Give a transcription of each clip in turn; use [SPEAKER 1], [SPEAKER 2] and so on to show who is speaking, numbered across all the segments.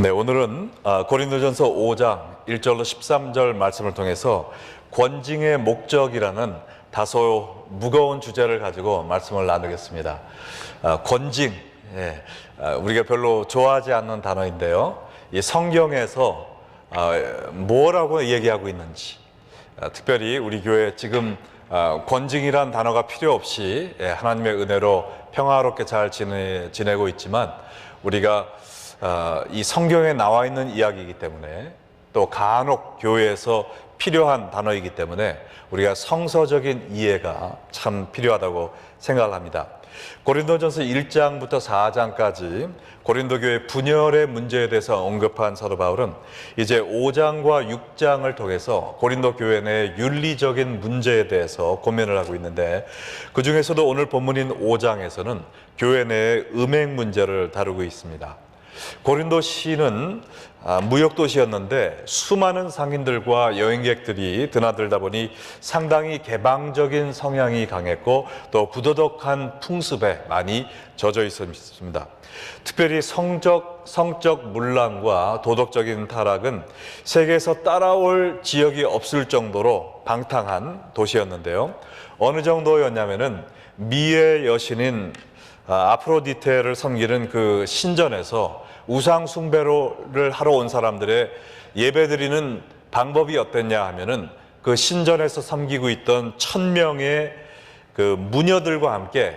[SPEAKER 1] 네, 오늘은 아, 고린도전서 5장 1절로 13절 말씀을 통해서 권징의 목적이라는 다소 무거운 주제를 가지고 말씀을 나누겠습니다. 아, 권징, 예, 아, 우리가 별로 좋아하지 않는 단어인데요. 이 성경에서 아, 뭐라고 얘기하고 있는지, 아, 특별히 우리 교회 지금 아, 권징이란 단어가 필요 없이 예, 하나님의 은혜로 평화롭게 잘 지내, 지내고 있지만 우리가 아, 이 성경에 나와 있는 이야기이기 때문에 또 간혹 교회에서 필요한 단어이기 때문에 우리가 성서적인 이해가 참 필요하다고 생각을 합니다. 고린도전서 1장부터 4장까지 고린도 교회 분열의 문제에 대해서 언급한 사도 바울은 이제 5장과 6장을 통해서 고린도 교회 내 윤리적인 문제에 대해서 고민을 하고 있는데 그 중에서도 오늘 본문인 5장에서는 교회 내의 음행 문제를 다루고 있습니다. 고린도 시는 아, 무역 도시였는데 수많은 상인들과 여행객들이 드나들다 보니 상당히 개방적인 성향이 강했고 또 부도덕한 풍습에 많이 젖어 있었습니다. 특별히 성적 성적 문란과 도덕적인 타락은 세계에서 따라올 지역이 없을 정도로 방탕한 도시였는데요. 어느 정도였냐면은 미의 여신인 아, 아프로디테를 섬기는 그 신전에서 우상 숭배를 하러 온 사람들의 예배 드리는 방법이 어땠냐 하면은 그 신전에서 섬기고 있던 천 명의 그 무녀들과 함께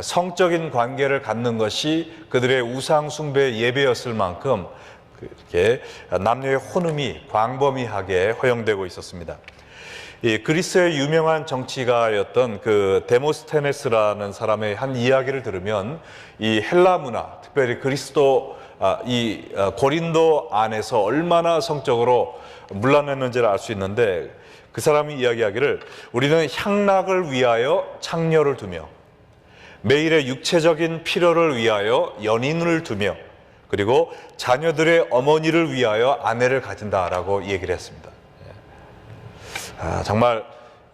[SPEAKER 1] 성적인 관계를 갖는 것이 그들의 우상 숭배 예배였을 만큼 그렇게 남녀의 혼음이 광범위하게 허용되고 있었습니다. 이 그리스의 유명한 정치가였던 그 데모스테네스라는 사람의 한 이야기를 들으면 이 헬라 문화, 특별히 그리스도 아, 이 아, 고린도 안에서 얼마나 성적으로 물러났는지를 알 수 있는데 그 사람이 이야기하기를 우리는 향락을 위하여 창녀를 두며 매일의 육체적인 필요를 위하여 연인을 두며 그리고 자녀들의 어머니를 위하여 아내를 가진다라고 얘기를 했습니다. 아, 정말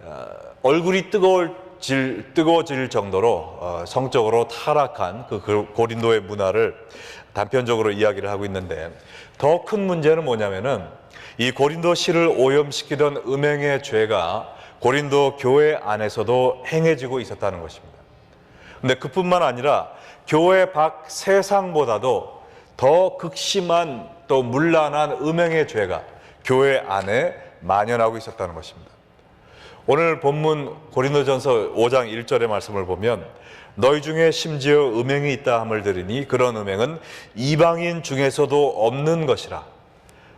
[SPEAKER 1] 어, 얼굴이 뜨거워질, 뜨거워질 정도로 어, 성적으로 타락한 그그 고린도의 문화를 단편적으로 이야기를 하고 있는데 더 큰 문제는 뭐냐면은 이 고린도 시를 오염시키던 음행의 죄가 고린도 교회 안에서도 행해지고 있었다는 것입니다. 근데 그뿐만 아니라 교회 밖 세상보다도 더 극심한 또 문란한 음행의 죄가 교회 안에 만연하고 있었다는 것입니다. 오늘 본문 고린도전서 5장 1절의 말씀을 보면 너희 중에 심지어 음행이 있다 함을 들으니 그런 음행은 이방인 중에서도 없는 것이라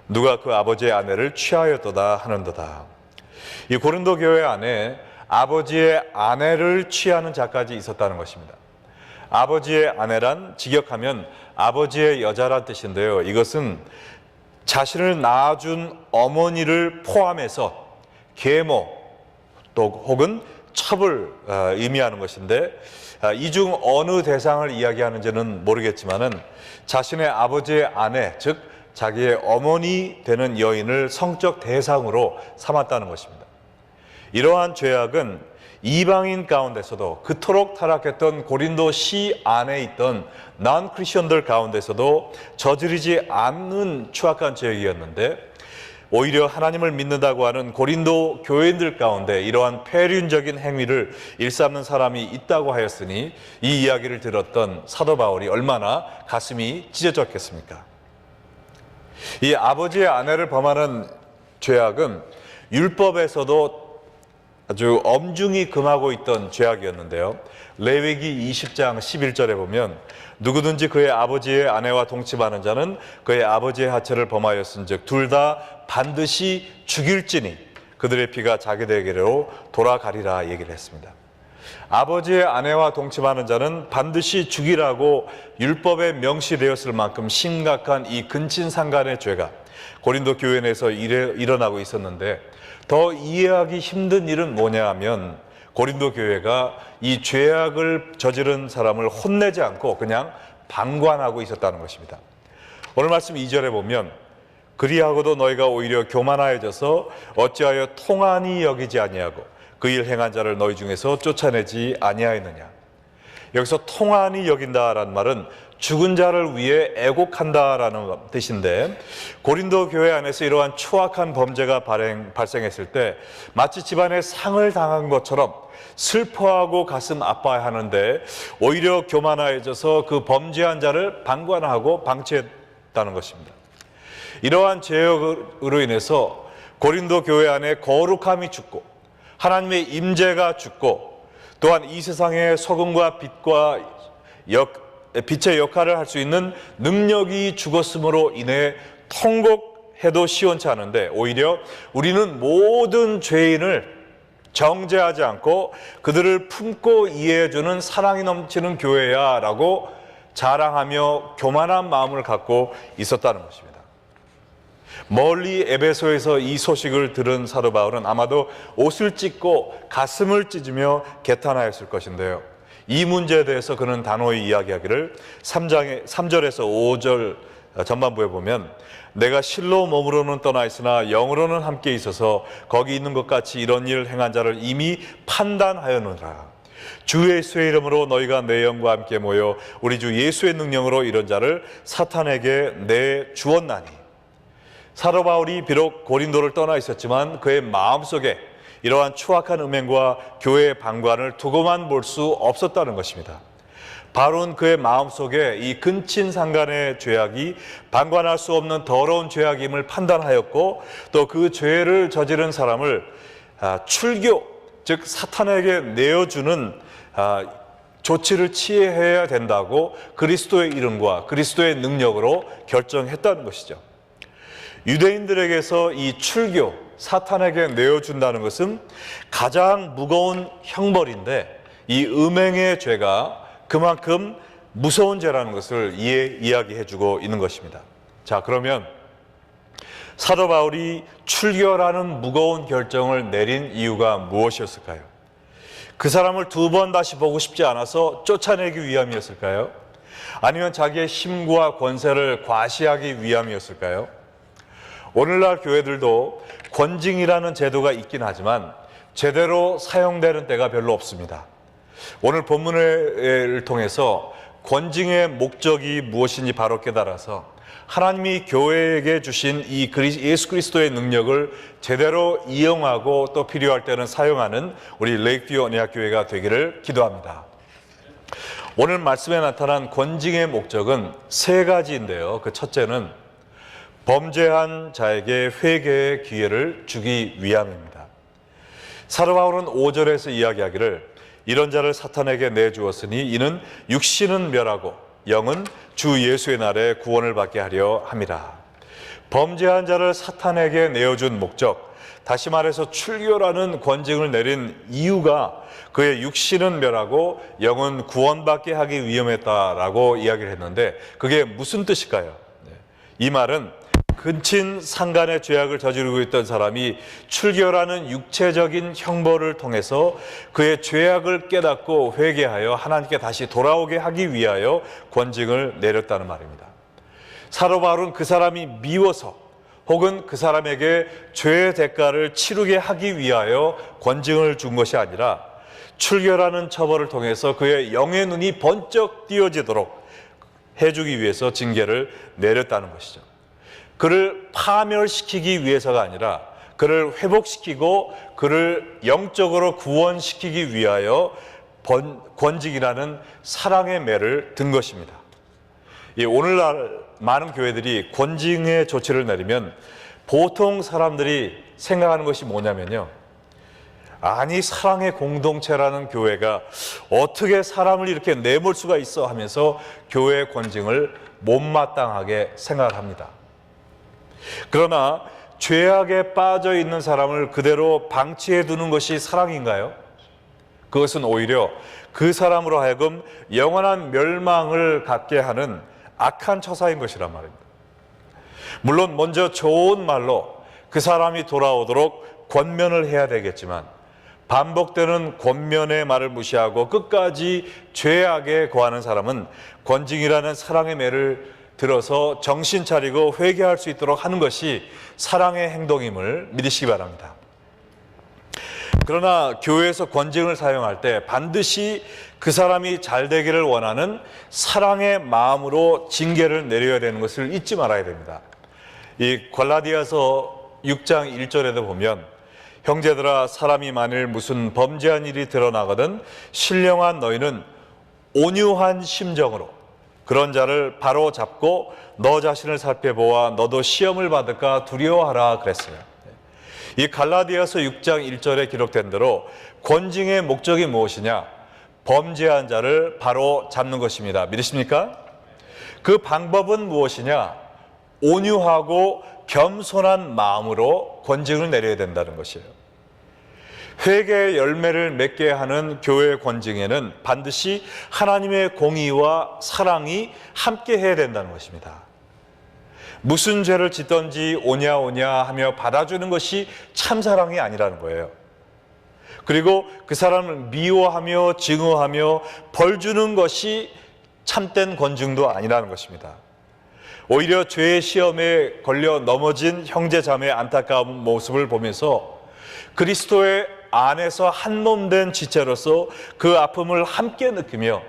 [SPEAKER 1] 누가 그 아버지의 아내를 취하였도다 하는도다. 이 고린도 교회 안에 아버지의 아내를 취하는 자까지 있었다는 것입니다. 아버지의 아내란 직역하면 아버지의 여자란 뜻인데요. 이것은 자신을 낳아준 어머니를 포함해서 계모 또 혹은 첩을 어, 의미하는 것인데 아, 이중 어느 대상을 이야기하는지는 모르겠지만은 자신의 아버지의 아내 즉 자기의 어머니 되는 여인을 성적 대상으로 삼았다는 것입니다. 이러한 죄악은 이방인 가운데서도 그토록 타락했던 고린도 시 안에 있던 난 크리스천들 가운데서도 저지르지 않는 추악한 죄악이었는데 오히려 하나님을 믿는다고 하는 고린도 교인들 가운데 이러한 폐륜적인 행위를 일삼는 사람이 있다고 하였으니 이 이야기를 들었던 사도 바울이 얼마나 가슴이 찢어졌겠습니까? 이 아버지의 아내를 범하는 죄악은 율법에서도 아주 엄중히 금하고 있던 죄악이었는데요. 레위기 20장 11절에 보면 누구든지 그의 아버지의 아내와 동침하는 자는 그의 아버지의 하체를 범하였은즉 둘 다 반드시 죽일지니 그들의 피가 자기들에게로 돌아가리라 얘기를 했습니다. 아버지의 아내와 동침하는 자는 반드시 죽이라고 율법에 명시되었을 만큼 심각한 이 근친상간의 죄가 고린도 교회 내에서 일어나고 있었는데 더 이해하기 힘든 일은 뭐냐 하면 고린도 교회가 이 죄악을 저지른 사람을 혼내지 않고 그냥 방관하고 있었다는 것입니다. 오늘 말씀 2절에 보면 그리하고도 너희가 오히려 교만하여져서 어찌하여 통한이 여기지 아니하고 그 일 행한 자를 너희 중에서 쫓아내지 아니하였느냐. 여기서 통한이 여긴다라는 말은 죽은 자를 위해 애곡한다라는 뜻인데 고린도 교회 안에서 이러한 추악한 범죄가 발행, 발생했을 때 마치 집안에 상을 당한 것처럼 슬퍼하고 가슴 아파하는데 오히려 교만하여져서 그 범죄한 자를 방관하고 방치했다는 것입니다. 이러한 죄악으로 인해서 고린도 교회 안에 거룩함이 죽고 하나님의 임재가 죽고 또한 이 세상의 소금과 빛과 역, 빛의 역할을 할 수 있는 능력이 죽었으므로 인해 통곡해도 시원치 않은데 오히려 우리는 모든 죄인을 정죄하지 않고 그들을 품고 이해해주는 사랑이 넘치는 교회야 라고 자랑하며 교만한 마음을 갖고 있었다는 것입니다. 멀리 에베소에서 이 소식을 들은 사도 바울은 아마도 옷을 찢고 가슴을 찢으며 개탄하였을 것인데요. 이 문제에 대해서 그는 단호히 이야기하기를 3장의 3절에서 5절 전반부에 보면 내가 실로 몸으로는 떠나 있으나 영으로는 함께 있어서 거기 있는 것 같이 이런 일을 행한 자를 이미 판단하였느라. 주 예수의 이름으로 너희가 내 영과 함께 모여 우리 주 예수의 능력으로 이런 자를 사탄에게 내 주었나니. 사도 바울이 비록 고린도를 떠나 있었지만 그의 마음속에 이러한 추악한 음행과 교회의 방관을 두고만 볼 수 없었다는 것입니다. 바로는 그의 마음속에 이 근친 상간의 죄악이 방관할 수 없는 더러운 죄악임을 판단하였고 또 그 죄를 저지른 사람을 아, 출교 즉 사탄에게 내어주는 아, 조치를 취해야 된다고 그리스도의 이름과 그리스도의 능력으로 결정했다는 것이죠. 유대인들에게서 이 출교, 사탄에게 내어준다는 것은 가장 무거운 형벌인데 이 음행의 죄가 그만큼 무서운 죄라는 것을 이해, 이야기해 주고 있는 것입니다. 자, 그러면 사도 바울이 출교라는 무거운 결정을 내린 이유가 무엇이었을까요? 그 사람을 두 번 다시 보고 싶지 않아서 쫓아내기 위함이었을까요? 아니면 자기의 힘과 권세를 과시하기 위함이었을까요? 오늘날 교회들도 권징이라는 제도가 있긴 하지만 제대로 사용되는 때가 별로 없습니다. 오늘 본문을 통해서 권징의 목적이 무엇인지 바로 깨달아서 하나님이 교회에게 주신 이 예수 그리스도의 능력을 제대로 이용하고 또 필요할 때는 사용하는 우리 레이크뷰 언약 교회가 되기를 기도합니다. 오늘 말씀에 나타난 권징의 목적은 세 가지인데요. 그 첫째는 범죄한 자에게 회개의 기회를 주기 위함입니다. 사도 바울은 5절에서 이야기하기를 이런 자를 사탄에게 내주었으니 이는 육신은 멸하고 영은 주 예수의 날에 구원을 받게 하려 함이라. 범죄한 자를 사탄에게 내어준 목적, 다시 말해서 출교라는 권징을 내린 이유가 그의 육신은 멸하고 영은 구원받게 하기 위험했다라고 이야기를 했는데 그게 무슨 뜻일까요? 네. 이 말은 근친 상간의 죄악을 저지르고 있던 사람이 출교라는 육체적인 형벌을 통해서 그의 죄악을 깨닫고 회개하여 하나님께 다시 돌아오게 하기 위하여 권징을 내렸다는 말입니다. 사도 바울은 그 사람이 미워서 혹은 그 사람에게 죄의 대가를 치르게 하기 위하여 권징을 준 것이 아니라 출교라는 처벌을 통해서 그의 영의 눈이 번쩍 띄어지도록 해주기 위해서 징계를 내렸다는 것이죠. 그를 파멸시키기 위해서가 아니라 그를 회복시키고 그를 영적으로 구원시키기 위하여 번, 권직이라는 사랑의 매를 든 것입니다. 이 오늘날 많은 교회들이 권징의 조치를 내리면 보통 사람들이 생각하는 것이 뭐냐면요. 아니 사랑의 공동체라는 교회가 어떻게 사람을 이렇게 내몰 수가 있어 하면서 교회 권징을 못마땅하게 생각합니다. 그러나 죄악에 빠져 있는 사람을 그대로 방치해 두는 것이 사랑인가요? 그것은 오히려 그 사람으로 하여금 영원한 멸망을 갖게 하는 악한 처사인 것이란 말입니다. 물론 먼저 좋은 말로 그 사람이 돌아오도록 권면을 해야 되겠지만 반복되는 권면의 말을 무시하고 끝까지 죄악에 거하는 사람은 권징이라는 사랑의 매를 들어서 정신 차리고 회개할 수 있도록 하는 것이 사랑의 행동임을 믿으시기 바랍니다. 그러나 교회에서 권징을 사용할 때 반드시 그 사람이 잘 되기를 원하는 사랑의 마음으로 징계를 내려야 되는 것을 잊지 말아야 됩니다. 이 갈라디아서 6장 1절에도 보면 형제들아 사람이 만일 무슨 범죄한 일이 드러나거든 신령한 너희는 온유한 심정으로 그런 자를 바로 잡고 너 자신을 살펴보아 너도 시험을 받을까 두려워하라 그랬어요. 이 갈라디아서 6장 1절에 기록된 대로 권징의 목적이 무엇이냐? 범죄한 자를 바로 잡는 것입니다. 믿으십니까? 그 방법은 무엇이냐? 온유하고 겸손한 마음으로 권징을 내려야 된다는 것이에요. 회개의 열매를 맺게 하는 교회의 권징에는 반드시 하나님의 공의와 사랑이 함께 해야 된다는 것입니다. 무슨 죄를 짓던지 오냐 오냐 하며 받아주는 것이 참 사랑이 아니라는 거예요. 그리고 그 사람을 미워하며 증오하며 벌 주는 것이 참된 권증도 아니라는 것입니다. 오히려 죄의 시험에 걸려 넘어진 형제 자매의 안타까운 모습을 보면서 그리스도의 안에서 한 몸 된 지체로서 그 아픔을 함께 느끼며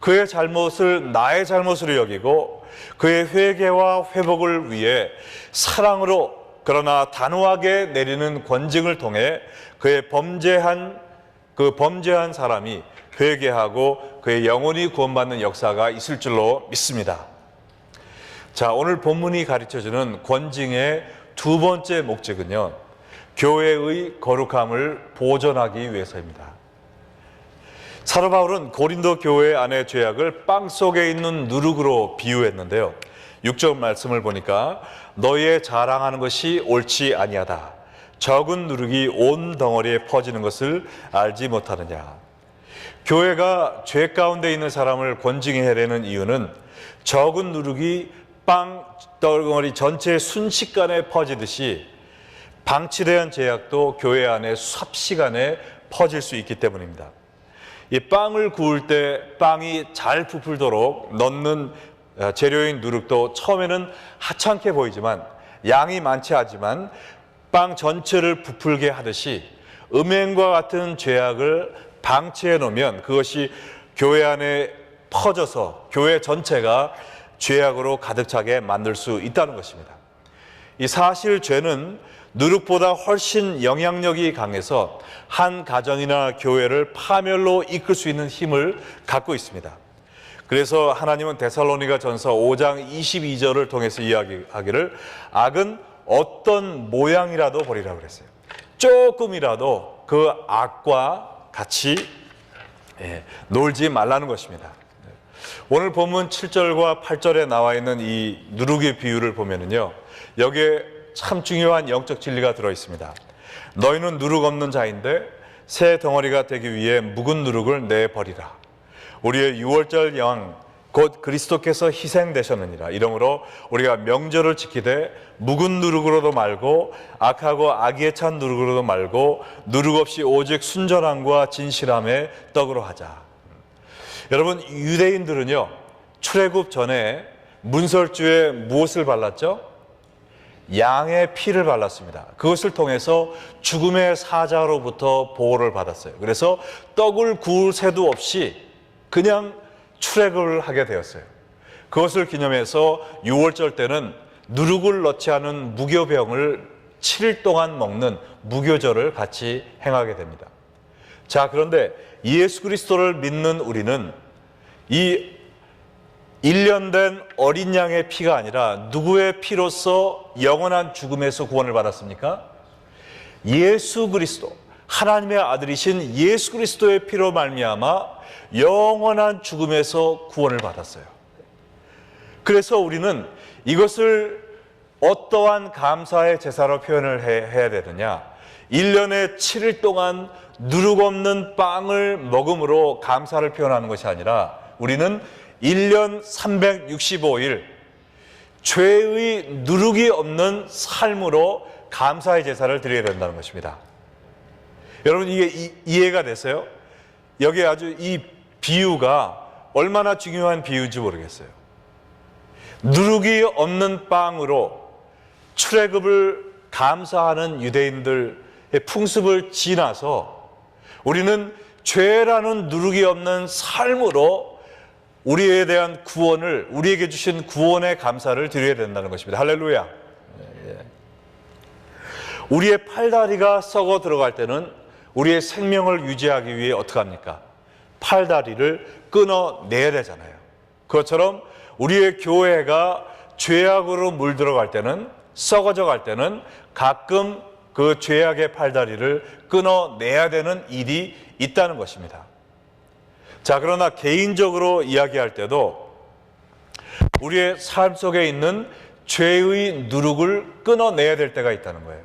[SPEAKER 1] 그의 잘못을 나의 잘못으로 여기고 그의 회개와 회복을 위해 사랑으로 그러나 단호하게 내리는 권징을 통해 그의 범죄한 그 범죄한 사람이 회개하고 그의 영혼이 구원받는 역사가 있을 줄로 믿습니다. 자, 오늘 본문이 가르쳐 주는 권징의 두 번째 목적은요. 교회의 거룩함을 보존하기 위해서입니다. 사도 바울은 고린도 교회 안의 죄악을 빵 속에 있는 누룩으로 비유했는데요. 6절 말씀을 보니까 너희의 자랑하는 것이 옳지 아니하다. 적은 누룩이 온 덩어리에 퍼지는 것을 알지 못하느냐. 교회가 죄 가운데 있는 사람을 권징해야 되는 이유는 적은 누룩이 빵 덩어리 전체에 순식간에 퍼지듯이 방치된 제약도 교회 안에 삽시간에 퍼질 수 있기 때문입니다. 이 빵을 구울 때 빵이 잘 부풀도록 넣는 어, 재료인 누룩도 처음에는 하찮게 보이지만 양이 많지 않지만 빵 전체를 부풀게 하듯이 음행과 같은 죄악을 방치해 놓으면 그것이 교회 안에 퍼져서 교회 전체가 죄악으로 가득 차게 만들 수 있다는 것입니다. 이 사실 죄는 누룩보다 훨씬 영향력이 강해서 한 가정이나 교회를 파멸로 이끌 수 있는 힘을 갖고 있습니다. 그래서 하나님은 데살로니가 전서 5장 22절을 통해서 이야기하기를 악은 어떤 모양이라도 버리라 그랬어요. 조금이라도 그 악과 같이 예, 놀지 말라는 것입니다. 오늘 본문 7절과 8절에 나와 있는 이 누룩의 비유를 보면은요. 여기에 참 중요한 영적 진리가 들어 있습니다. 너희는 누룩 없는 자인데 새 덩어리가 되기 위해 묵은 누룩을 내버리라. 우리의 유월절 양, 곧 그리스도께서 희생되셨느니라. 이러므로 우리가 명절을 지키되 묵은 누룩으로도 말고 악하고 악에 찬 누룩으로도 말고 누룩 없이 오직 순전함과 진실함의 떡으로 하자. 여러분 유대인들은요 출애굽 전에 문설주에 무엇을 발랐죠? 양의 피를 발랐습니다. 그것을 통해서 죽음의 사자로부터 보호를 받았어요. 그래서 떡을 구울 새도 없이 그냥 출애굽을 하게 되었어요. 그것을 기념해서 6월절 때는 누룩을 넣지 않은 무교병을 7일 동안 먹는 무교절을 같이 행하게 됩니다. 자, 그런데 예수 그리스도를 믿는 우리는 이 1년 된 어린 양의 피가 아니라 누구의 피로서 영원한 죽음에서 구원을 받았습니까? 예수 그리스도 하나님의 아들이신 예수 그리스도의 피로 말미암아 영원한 죽음에서 구원을 받았어요. 그래서 우리는 이것을 어떠한 감사의 제사로 표현을 해 야 되느냐? 1년에 7일 동안 누룩 없는 빵을 먹음으로 감사를 표현하는 것이 아니라 우리는 1년 365일 죄의 누룩이 없는 삶으로 감사의 제사를 드려야 된다는 것입니다. 여러분 이게 이, 이해가 됐어요? 여기 아주 이 비유가 얼마나 중요한 비유인지 모르겠어요. 누룩이 없는 빵으로 출애굽을 감사하는 유대인들 풍습을 지나서 우리는 죄라는 누룩이 없는 삶으로 우리에 대한 구원을 우리에게 주신 구원의 감사를 드려야 된다는 것입니다. 할렐루야. 우리의 팔다리가 썩어 들어갈 때는 우리의 생명을 유지하기 위해 어떻게 합니까? 팔다리를 끊어내야 되잖아요. 그것처럼 우리의 교회가 죄악으로 물들어갈 때는 썩어져 갈 때는 가끔 그 죄악의 팔다리를 끊어내야 되는 일이 있다는 것입니다. 자, 그러나 개인적으로 이야기할 때도 우리의 삶 속에 있는 죄의 누룩을 끊어내야 될 때가 있다는 거예요.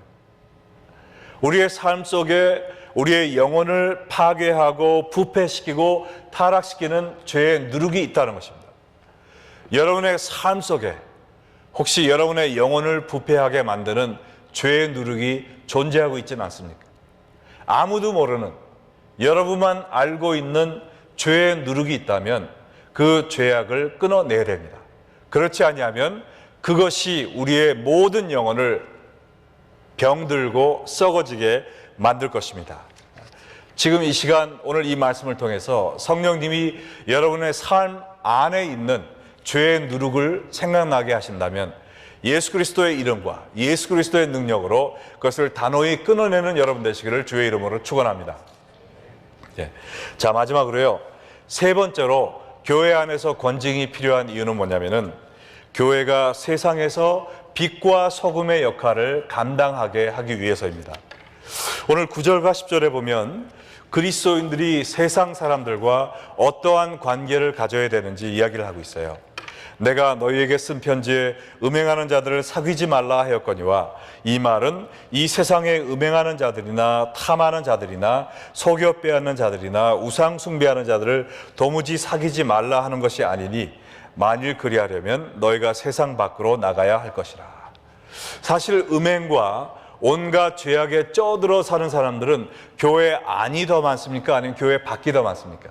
[SPEAKER 1] 우리의 삶 속에 우리의 영혼을 파괴하고 부패시키고 타락시키는 죄의 누룩이 있다는 것입니다. 여러분의 삶 속에 혹시 여러분의 영혼을 부패하게 만드는 죄의 누룩이 존재하고 있지는 않습니까? 아무도 모르는 여러분만 알고 있는 죄의 누룩이 있다면 그 죄악을 끊어내야 됩니다. 그렇지 아니하면 그것이 우리의 모든 영혼을 병들고 썩어지게 만들 것입니다. 지금 이 시간 오늘 이 말씀을 통해서 성령님이 여러분의 삶 안에 있는 죄의 누룩을 생각나게 하신다면 예수 그리스도의 이름과 예수 그리스도의 능력으로 그것을 단호히 끊어내는 여러분 되시기를 주의 이름으로 축원합니다. 예. 자 마지막으로요 세 번째로 교회 안에서 권징이 필요한 이유는 뭐냐면은 교회가 세상에서 빛과 소금의 역할을 감당하게 하기 위해서입니다. 오늘 9절과 10절에 보면 그리스도인들이 세상 사람들과 어떠한 관계를 가져야 되는지 이야기를 하고 있어요. 내가 너희에게 쓴 편지에 음행하는 자들을 사귀지 말라 하였거니와 이 말은 이 세상에 음행하는 자들이나 탐하는 자들이나 속여 빼앗는 자들이나 우상 숭배하는 자들을 도무지 사귀지 말라 하는 것이 아니니 만일 그리하려면 너희가 세상 밖으로 나가야 할 것이라. 사실 음행과 온갖 죄악에 쩌들어 사는 사람들은 교회 안이 더 많습니까? 아니면 교회 밖이 더 많습니까?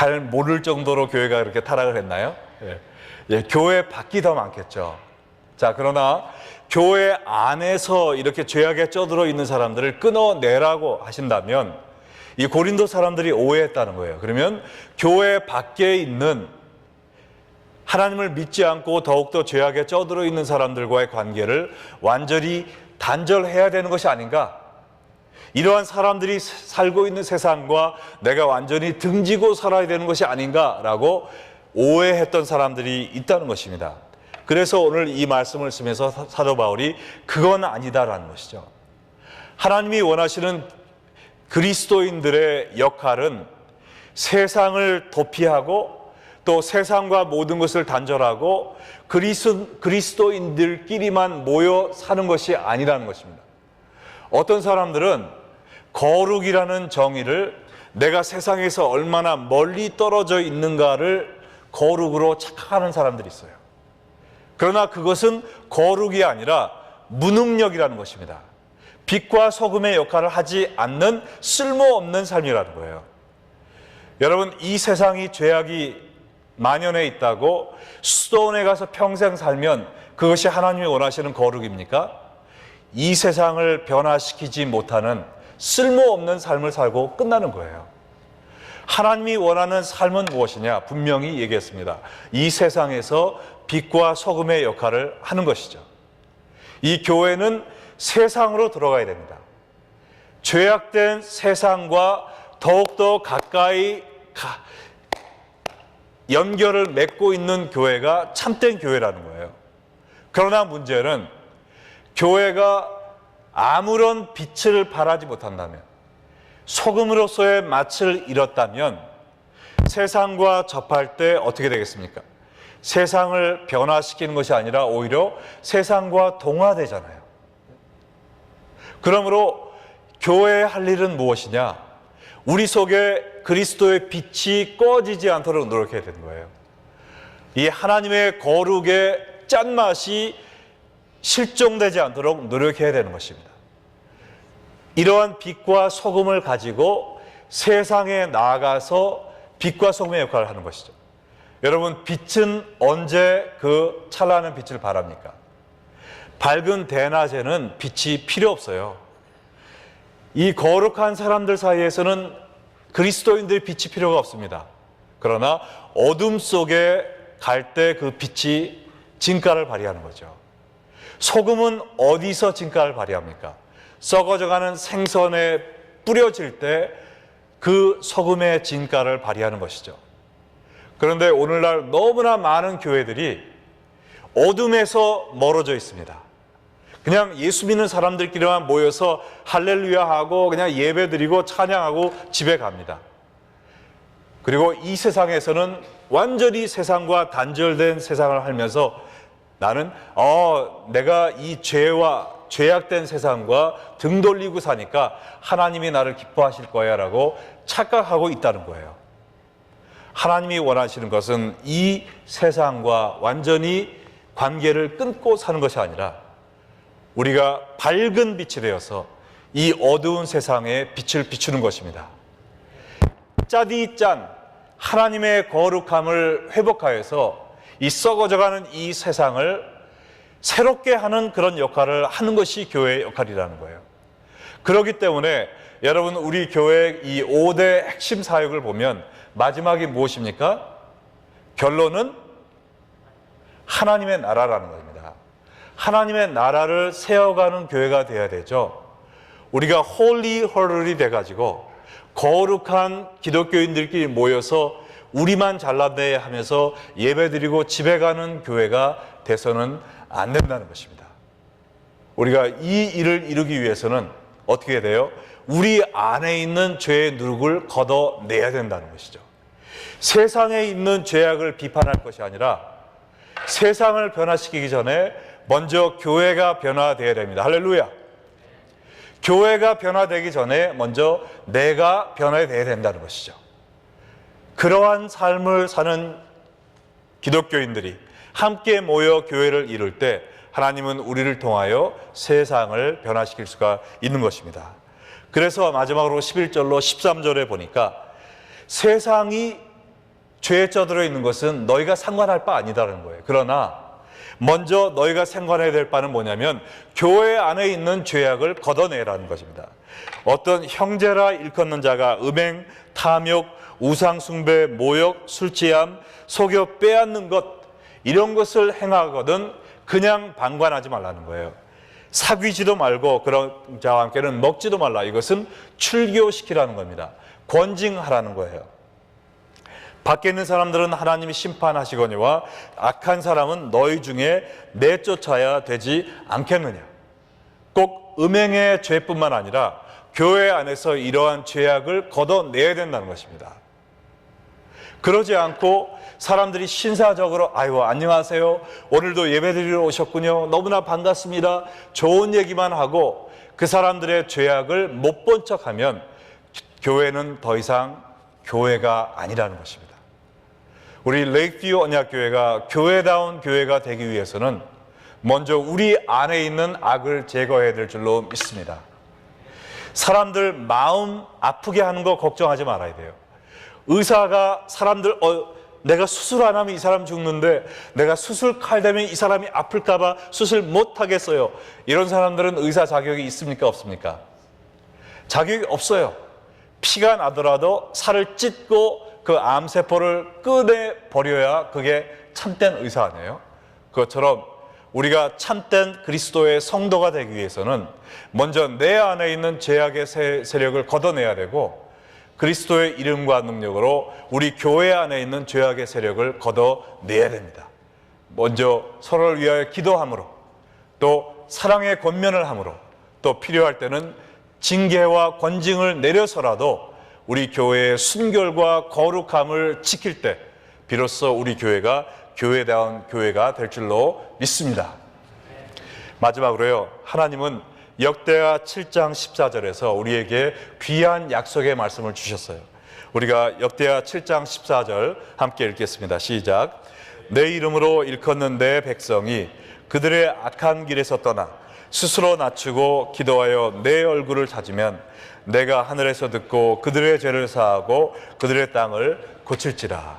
[SPEAKER 1] 잘 모를 정도로 교회가 그렇게 타락을 했나요? 예. 예, 교회 밖이 더 많겠죠. 자, 그러나 교회 안에서 이렇게 죄악에 쩌들어 있는 사람들을 끊어내라고 하신다면 이 고린도 사람들이 오해했다는 거예요. 그러면 교회 밖에 있는 하나님을 믿지 않고 더욱더 죄악에 쩌들어 있는 사람들과의 관계를 완전히 단절해야 되는 것이 아닌가? 이러한 사람들이 살고 있는 세상과 내가 완전히 등지고 살아야 되는 것이 아닌가라고 오해했던 사람들이 있다는 것입니다. 그래서 오늘 이 말씀을 쓰면서 사도 바울이 그건 아니다라는 것이죠. 하나님이 원하시는 그리스도인들의 역할은 세상을 도피하고 또 세상과 모든 것을 단절하고 그리스, 그리스도인들끼리만 모여 사는 것이 아니라는 것입니다. 어떤 사람들은 거룩이라는 정의를 내가 세상에서 얼마나 멀리 떨어져 있는가를 거룩으로 착각하는 사람들이 있어요. 그러나 그것은 거룩이 아니라 무능력이라는 것입니다. 빛과 소금의 역할을 하지 않는 쓸모없는 삶이라는 거예요. 여러분, 이 세상이 죄악이 만연해 있다고 수도원에 가서 평생 살면 그것이 하나님이 원하시는 거룩입니까? 이 세상을 변화시키지 못하는 쓸모없는 삶을 살고 끝나는 거예요. 하나님이 원하는 삶은 무엇이냐? 분명히 얘기했습니다. 이 세상에서 빛과 소금의 역할을 하는 것이죠. 이 교회는 세상으로 들어가야 됩니다. 죄악된 세상과 더욱더 가까이 가, 연결을 맺고 있는 교회가 참된 교회라는 거예요. 그러나 문제는 교회가 아무런 빛을 발하지 못한다면 소금으로서의 맛을 잃었다면 세상과 접할 때 어떻게 되겠습니까? 세상을 변화시키는 것이 아니라 오히려 세상과 동화되잖아요. 그러므로 교회의 할 일은 무엇이냐? 우리 속에 그리스도의 빛이 꺼지지 않도록 노력해야 되는 거예요. 이 하나님의 거룩의 짠맛이 실종되지 않도록 노력해야 되는 것입니다. 이러한 빛과 소금을 가지고 세상에 나아가서 빛과 소금의 역할을 하는 것이죠. 여러분, 빛은 언제 그 찬란한 빛을 발합니까? 밝은 대낮에는 빛이 필요 없어요. 이 거룩한 사람들 사이에서는 그리스도인들의 빛이 필요가 없습니다. 그러나 어둠 속에 갈 때 그 빛이 진가를 발휘하는 거죠. 소금은 어디서 진가를 발휘합니까? 썩어져가는 생선에 뿌려질 때 그 소금의 진가를 발휘하는 것이죠. 그런데 오늘날 너무나 많은 교회들이 어둠에서 멀어져 있습니다. 그냥 예수 믿는 사람들끼리만 모여서 할렐루야 하고 그냥 예배 드리고 찬양하고 집에 갑니다. 그리고 이 세상에서는 완전히 세상과 단절된 세상을 살면서 나는 어 내가 이 죄와 죄악된 세상과 등 돌리고 사니까 하나님이 나를 기뻐하실 거야라고 착각하고 있다는 거예요. 하나님이 원하시는 것은 이 세상과 완전히 관계를 끊고 사는 것이 아니라 우리가 밝은 빛이 되어서 이 어두운 세상에 빛을 비추는 것입니다. 짜디 짠 하나님의 거룩함을 회복하여서 이 썩어져가는 이 세상을 새롭게 하는 그런 역할을 하는 것이 교회의 역할이라는 거예요. 그렇기 때문에 여러분 우리 교회 이 5대 핵심 사역을 보면 마지막이 무엇입니까? 결론은 하나님의 나라라는 겁니다. 하나님의 나라를 세워가는 교회가 되어야 되죠. 우리가 홀리 헐이 돼가지고 거룩한 기독교인들끼리 모여서 우리만 잘났네 하면서 예배드리고 집에 가는 교회가 돼서는 안 된다는 것입니다. 우리가 이 일을 이루기 위해서는 어떻게 돼요? 우리 안에 있는 죄의 누룩을 걷어내야 된다는 것이죠. 세상에 있는 죄악을 비판할 것이 아니라 세상을 변화시키기 전에 먼저 교회가 변화되어야 됩니다. 할렐루야. 교회가 변화되기 전에 먼저 내가 변화되어야 된다는 것이죠. 그러한 삶을 사는 기독교인들이 함께 모여 교회를 이룰 때 하나님은 우리를 통하여 세상을 변화시킬 수가 있는 것입니다. 그래서 마지막으로 11절로 13절에 보니까 세상이 죄에 쩌들어 있는 것은 너희가 상관할 바 아니다라는 거예요. 그러나 먼저 너희가 상관해야 될 바는 뭐냐면 교회 안에 있는 죄악을 걷어내라는 것입니다. 어떤 형제라 일컫는 자가 음행, 탐욕, 우상숭배, 모욕, 술취함, 속여 빼앗는 것 이런 것을 행하거든 그냥 방관하지 말라는 거예요. 사귀지도 말고 그런 자와 함께는 먹지도 말라. 이것은 출교시키라는 겁니다. 권징하라는 거예요. 밖에 있는 사람들은 하나님이 심판하시거니와 악한 사람은 너희 중에 내쫓아야 되지 않겠느냐. 꼭 음행의 죄뿐만 아니라 교회 안에서 이러한 죄악을 걷어내야 된다는 것입니다. 그러지 않고 사람들이 신사적으로 아유 안녕하세요. 오늘도 예배드리러 오셨군요. 너무나 반갑습니다. 좋은 얘기만 하고 그 사람들의 죄악을 못 본 척하면 교회는 더 이상 교회가 아니라는 것입니다. 우리 레이크뷰 언약교회가 교회다운 교회가 되기 위해서는 먼저 우리 안에 있는 악을 제거해야 될 줄로 믿습니다. 사람들 마음 아프게 하는 거 걱정하지 말아야 돼요 의사가 사람들 어, 내가 수술 안 하면 이 사람 죽는데 내가 수술 칼 대면 이 사람이 아플까봐 수술 못 하겠어요. 이런 사람들은 의사 자격이 있습니까 없습니까? 자격이 없어요. 피가 나더라도 살을 찢고 그 암세포를 꺼내 버려야 그게 참된 의사 아니에요? 그것처럼 우리가 참된 그리스도의 성도가 되기 위해서는 먼저 내 안에 있는 죄악의 세력을 걷어내야 되고 그리스도의 이름과 능력으로 우리 교회 안에 있는 죄악의 세력을 걷어내야 됩니다. 먼저 서로를 위하여 기도함으로 또 사랑의 권면을 함으로 또 필요할 때는 징계와 권징을 내려서라도 우리 교회의 순결과 거룩함을 지킬 때 비로소 우리 교회가 교회다운 교회가 될 줄로 믿습니다. 마지막으로요. 하나님은 역대하 7장 14절에서 우리에게 귀한 약속의 말씀을 주셨어요. 우리가 역대하 7장 14절 함께 읽겠습니다. 시작. 내 이름으로 일컫는 내 백성이 그들의 악한 길에서 떠나 스스로 낮추고 기도하여 내 얼굴을 찾으면 내가 하늘에서 듣고 그들의 죄를 사하고 그들의 땅을 고칠지라.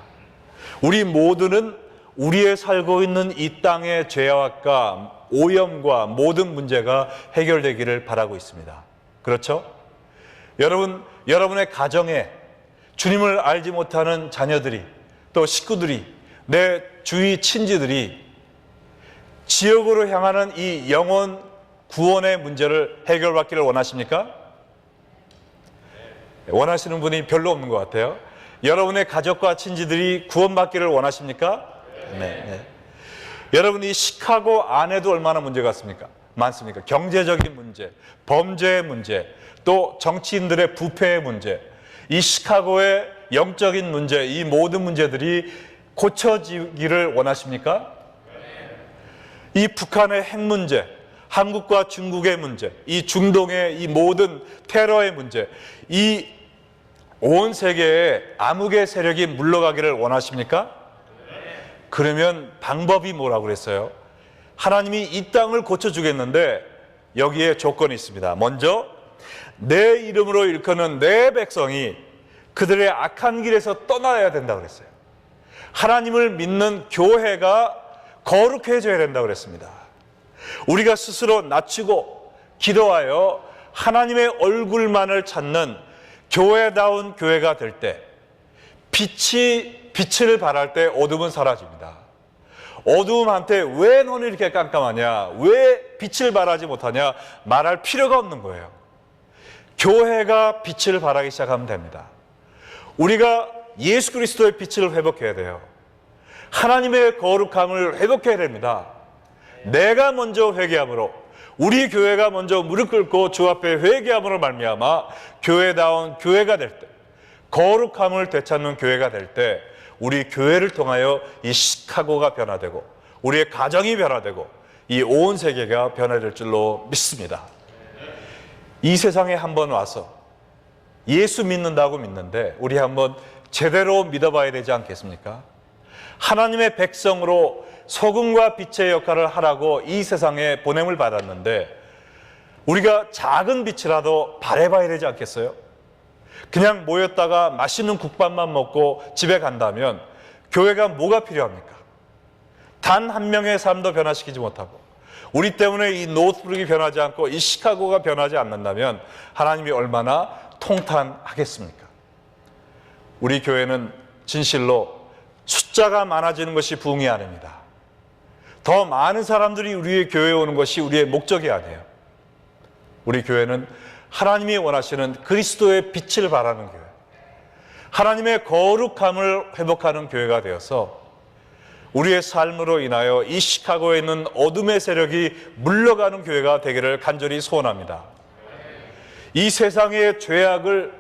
[SPEAKER 1] 우리 모두는 우리의 살고 있는 이 땅의 죄악과 오염과 모든 문제가 해결되기를 바라고 있습니다. 그렇죠? 여러분, 여러분의 가정에 주님을 알지 못하는 자녀들이 또 식구들이 내 주위 친지들이 지옥으로 향하는 이 영혼 구원의 문제를 해결받기를 원하십니까? 원하시는 분이 별로 없는 것 같아요. 여러분의 가족과 친지들이 구원받기를 원하십니까? 네. 네. 여러분 이 시카고 안에도 얼마나 문제가 있습니까? 많습니까? 경제적인 문제, 범죄의 문제, 또 정치인들의 부패의 문제, 이 시카고의 영적인 문제, 이 모든 문제들이 고쳐지기를 원하십니까? 이 북한의 핵 문제, 한국과 중국의 문제, 이 중동의 이 모든 테러의 문제, 이 온 세계에 암흑의 세력이 물러가기를 원하십니까? 그러면 방법이 뭐라고 그랬어요? 하나님이 이 땅을 고쳐주겠는데 여기에 조건이 있습니다. 먼저 내 이름으로 일컫는 내 백성이 그들의 악한 길에서 떠나야 된다 그랬어요. 하나님을 믿는 교회가 거룩해져야 된다 그랬습니다. 우리가 스스로 낮추고 기도하여 하나님의 얼굴만을 찾는 교회다운 교회가 될 때 빛이 빛을 발할 때 어둠은 사라집니다. 어둠한테 왜 너는 이렇게 깜깜하냐? 왜 빛을 발하지 못하냐? 말할 필요가 없는 거예요. 교회가 빛을 발하기 시작하면 됩니다. 우리가 예수 그리스도의 빛을 회복해야 돼요. 하나님의 거룩함을 회복해야 됩니다. 내가 먼저 회개함으로 우리 교회가 먼저 무릎 꿇고 주 앞에 회개함으로 말미암아 교회다운 교회가 될 때, 거룩함을 되찾는 교회가 될 때, 우리 교회를 통하여 이 시카고가 변화되고, 우리의 가정이 변화되고, 이 온 세계가 변화될 줄로 믿습니다. 이 세상에 한번 와서 예수 믿는다고 믿는데, 우리 한번 제대로 믿어봐야 되지 않겠습니까? 하나님의 백성으로 소금과 빛의 역할을 하라고 이 세상에 보냄을 받았는데 우리가 작은 빛이라도 발해봐야 되지 않겠어요? 그냥 모였다가 맛있는 국밥만 먹고 집에 간다면 교회가 뭐가 필요합니까? 단 한 명의 삶도 변화시키지 못하고 우리 때문에 이 노스브룩이 변하지 않고 이 시카고가 변하지 않는다면 하나님이 얼마나 통탄하겠습니까? 우리 교회는 진실로 숫자가 많아지는 것이 부흥이 아닙니다. 더 많은 사람들이 우리의 교회에 오는 것이 우리의 목적이 아니에요. 우리 교회는 하나님이 원하시는 그리스도의 빛을 바라는 교회. 하나님의 거룩함을 회복하는 교회가 되어서 우리의 삶으로 인하여 이 시카고에 있는 어둠의 세력이 물러가는 교회가 되기를 간절히 소원합니다. 이 세상의 죄악을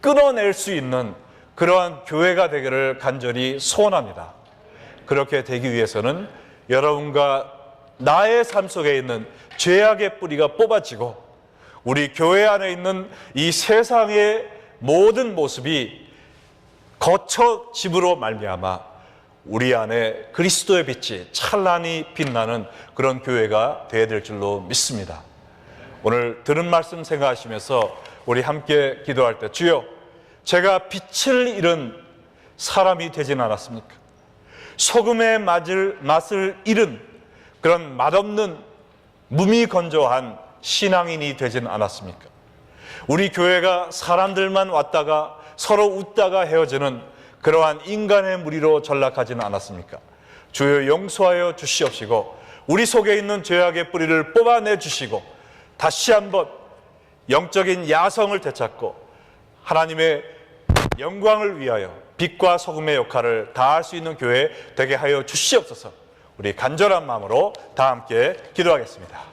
[SPEAKER 1] 끊어낼 수 있는 그러한 교회가 되기를 간절히 소원합니다. 그렇게 되기 위해서는 여러분과 나의 삶 속에 있는 죄악의 뿌리가 뽑아지고 우리 교회 안에 있는 이 세상의 모든 모습이 거쳐 집으로 말미암아 우리 안에 그리스도의 빛이 찬란히 빛나는 그런 교회가 되어야 될 줄로 믿습니다. 오늘 들은 말씀 생각하시면서 우리 함께 기도할 때 주여 제가 빛을 잃은 사람이 되진 않았습니까? 소금의 맛을, 맛을 잃은 그런 맛없는 무미건조한 신앙인이 되진 않았습니까? 우리 교회가 사람들만 왔다가 서로 웃다가 헤어지는 그러한 인간의 무리로 전락하지는 않았습니까? 주여 용서하여 주시옵시고 우리 속에 있는 죄악의 뿌리를 뽑아내 주시고 다시 한번 영적인 야성을 되찾고 하나님의 영광을 위하여 빛과 소금의 역할을 다할 수 있는 교회 되게 하여 주시옵소서. 우리 간절한 마음으로 다 함께 기도하겠습니다.